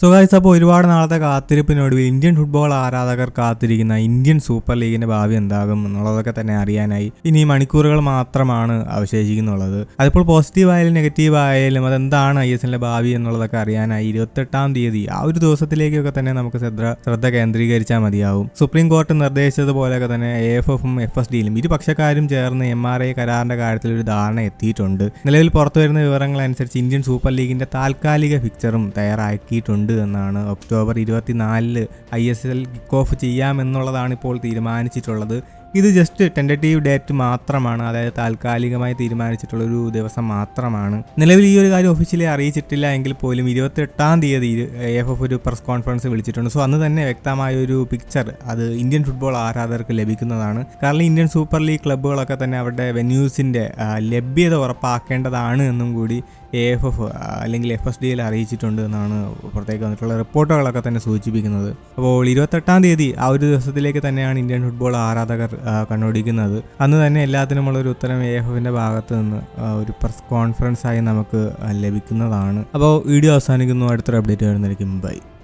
So guys അപ്പോൾ ഒരുപാട് നാളത്തെ കാത്തിരിപ്പിനൊടുവിൽ ഇന്ത്യൻ ഫുട്ബോൾ ആരാധകർ കാത്തിരിക്കുന്ന ഇന്ത്യൻ സൂപ്പർ ലീഗിന്റെ ഭാവി എന്താകും എന്നുള്ളതൊക്കെ തന്നെ അറിയാനായി ഇനി മണിക്കൂറുകൾ മാത്രമാണ് അവശേഷിക്കുന്നുള്ളത്. അതിപ്പോൾ പോസിറ്റീവ് ആയാലും നെഗറ്റീവ് ആയാലും അതെന്താണ് ഐ എസ് എല്ലിന്റെ ഭാവി എന്നുള്ളതൊക്കെ അറിയാനായി ഇരുപത്തെട്ടാം തീയതി ആ ഒരു ദിവസത്തിലേക്കൊക്കെ തന്നെ നമുക്ക് ശ്രദ്ധ ശ്രദ്ധ കേന്ദ്രീകരിച്ചാൽ മതിയാവും. സുപ്രീം കോടതി നിർദ്ദേശിച്ചതുപോലെയൊക്കെ തന്നെ എ എഫ് എഫും എഫ് എസ് ഡിയിലും ഇരുപക്ഷക്കാരും ചേർന്ന് എം ആർ ഐ കരാറിന്റെ കാര്യത്തിൽ ഒരു ധാരണ എത്തിയിട്ടുണ്ട്. നിലവിൽ പുറത്തു വരുന്ന വിവരങ്ങൾ അനുസരിച്ച് ഇന്ത്യൻ സൂപ്പർ ലീഗിന്റെ താൽക്കാലിക ഫിക്ചറും തയ്യാറാക്കിയിട്ടുണ്ട്. എന്നാണ് ഒക്ടോബർ ഇരുപത്തിനാലിൽ I S L kick off ചെയ്യാമെന്നുള്ളതാണ് ഇപ്പോൾ തീരുമാനിച്ചിട്ടുള്ളത്. ഇത് ജസ്റ്റ് ടെന്റേറ്റീവ് ഡേറ്റ് മാത്രമാണ്. അതായത് താൽക്കാലികമായി തീരുമാനിച്ചിട്ടുള്ള ഒരു ദിവസം മാത്രമാണ്. നിലവിൽ ഈ ഒരു കാര്യം ഒഫീഷ്യലി അറിയിച്ചിട്ടില്ല എങ്കിൽ പോലും ഇരുപത്തെട്ടാം തീയതി എഫ് എഫ് ഒരു പ്രസ് കോൺഫറൻസ് വിളിച്ചിട്ടുണ്ട്. സോ അന്ന് തന്നെ വ്യക്തമായ ഒരു പിക്ചർ അത് ഇന്ത്യൻ ഫുട്ബോൾ ആരാധകർക്ക് ലഭിക്കുന്നതാണ്. കാരണം ഇന്ത്യൻ സൂപ്പർ ലീഗ് ക്ലബ്ബുകളൊക്കെ തന്നെ അവരുടെ വെന്യൂസിന്റെ ലഭ്യത ഉറപ്പാക്കേണ്ടതാണ് എന്നും കൂടി എ എഫ് എഫ് അല്ലെങ്കിൽ എഫ് എസ് ഡിയിൽ അറിയിച്ചിട്ടുണ്ട് എന്നാണ് പുറത്തേക്ക് വന്നിട്ടുള്ള റിപ്പോർട്ടുകളൊക്കെ തന്നെ സൂചിപ്പിക്കുന്നത്. അപ്പോൾ ഇരുപത്തെട്ടാം തീയതി ആ ഒരു ദിവസത്തിലേക്ക് തന്നെയാണ് ഇന്ത്യൻ ഫുട്ബോൾ ആരാധകർ ആ, കണ്ണോടിക്കുന്നത് അന്ന് തന്നെ എല്ലാത്തിനുമുള്ള ഒരു ഉത്തരം യേഹുവിന്റെ ഭാഗത്ത് നിന്ന് ഒരു പ്രസ് കോൺഫറൻസ് ആയി നമുക്ക് ലഭിക്കുന്നതാണ്. അപ്പോൾ വീഡിയോ അവസാനിക്കുന്നു. അടുത്തൊരു അപ്ഡേറ്റ് വരുന്നതായിരിക്കും. ബൈ.